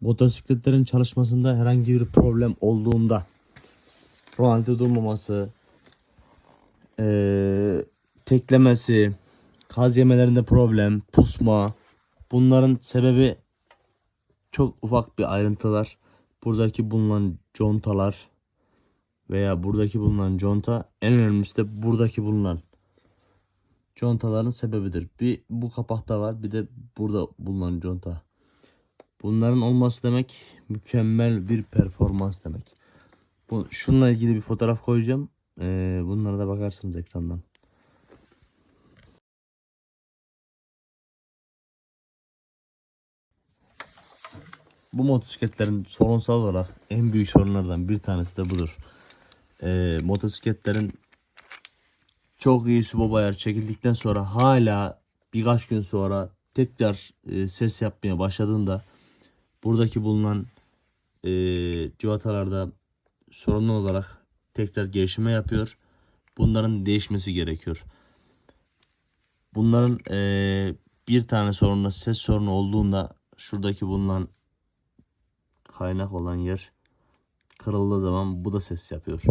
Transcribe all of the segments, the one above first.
Motosikletlerin çalışmasında herhangi bir problem olduğunda rolanti durmaması, eee, teklemesi, kaz yemelerinde problem, pusma bunların sebebi çok ufak bir ayrıntılar. Buradaki bulunan contalar veya buradaki bulunan conta en önemlisi de buradaki bulunan contaların sebebidir. Bir bu kapakta var bir de burada bulunan conta. Bunların olması demek mükemmel bir performans demek. Bu, şununla ilgili bir fotoğraf koyacağım. Ee, bunlara da bakarsınız ekrandan. Bu motosikletlerin sorunsal olarak en büyük sorunlardan bir tanesi de budur. Ee, motosikletlerin çok iyi ayar çekildikten sonra hala birkaç gün sonra tekrar e, ses yapmaya başladığında buradaki bulunan e, civatalarda sorunlu olarak tekrar gevşeme yapıyor. Bunların değişmesi gerekiyor. Bunların e, bir tane sorunla ses sorunu olduğunda şuradaki bulunan kaynak olan yer kırıldığı zaman bu da ses yapıyor.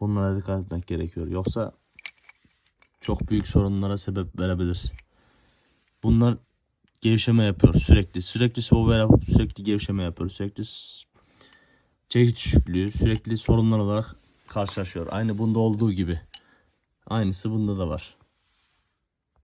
Bunlara dikkat etmek gerekiyor. Yoksa çok büyük sorunlara sebep verebilir. Bunlar gevşeme yapıyor sürekli. Sürekli soğuğa yapıp sürekli gevşeme yapıyor. Sürekli çekiç düşüklüğü, sürekli sorunlar olarak karşılaşıyor. Aynı bunda olduğu gibi. Aynısı bunda da var.